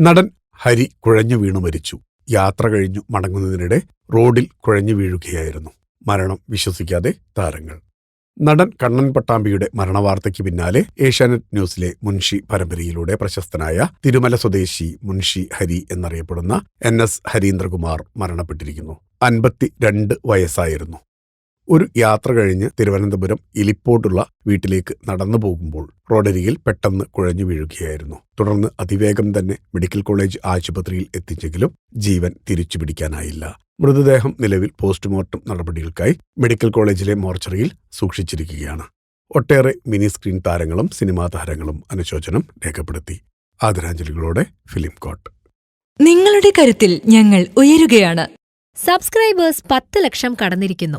നടൻ ഹരി കുഴഞ്ഞു വീണു മരിച്ചു. യാത്ര കഴിഞ്ഞു മടങ്ങുന്നതിനിടെ റോഡിൽ കുഴഞ്ഞു വീഴുകയായിരുന്നു. മരണം വിശ്വസിക്കാതെ താരങ്ങൾ. നടൻ കണ്ണൻ പട്ടാമ്പിയുടെ മരണവാർത്തയ്ക്ക് പിന്നാലെ ഏഷ്യാനെറ്റ് ന്യൂസിലെ മുൻഷി പരമ്പരയിലൂടെ പ്രശസ്തനായ തിരുമല സ്വദേശി മുൻഷി ഹരി എന്നറിയപ്പെടുന്ന എൻ എസ് ഹരീന്ദ്രകുമാർ മരണപ്പെട്ടിരിക്കുന്നു. അൻപത്തി രണ്ട് വയസ്സായിരുന്നു. ഒരു യാത്ര കഴിഞ്ഞ് തിരുവനന്തപുരം ഇലിപ്പോട്ടുള്ള വീട്ടിലേക്ക് നടന്നു പോകുമ്പോൾ റോഡരികിൽ പെട്ടെന്ന് കുഴഞ്ഞു വീഴുകയായിരുന്നു. തുടർന്ന് അതിവേഗം തന്നെ മെഡിക്കൽ കോളേജ് ആശുപത്രിയിൽ എത്തിച്ചെങ്കിലും ജീവൻ തിരിച്ചു പിടിക്കാനായില്ല. മൃതദേഹം നിലവിൽ പോസ്റ്റ്മോർട്ടം നടപടികൾക്കായി മെഡിക്കൽ കോളേജിലെ മോർച്ചറിയിൽ സൂക്ഷിച്ചിരിക്കുകയാണ്. ഒട്ടേറെ മിനി സ്ക്രീൻ താരങ്ങളും സിനിമാ താരങ്ങളും അനുശോചനം രേഖപ്പെടുത്തി. ആദരാഞ്ജലികളോടെ ഫിലിം കോട്ട്. നിങ്ങളുടെ കരുത്തിൽ ഞങ്ങൾ ഉയരുകയാണ്. സബ്സ്ക്രൈബേഴ്സ് പത്ത് ലക്ഷം കടന്നിരിക്കുന്നു.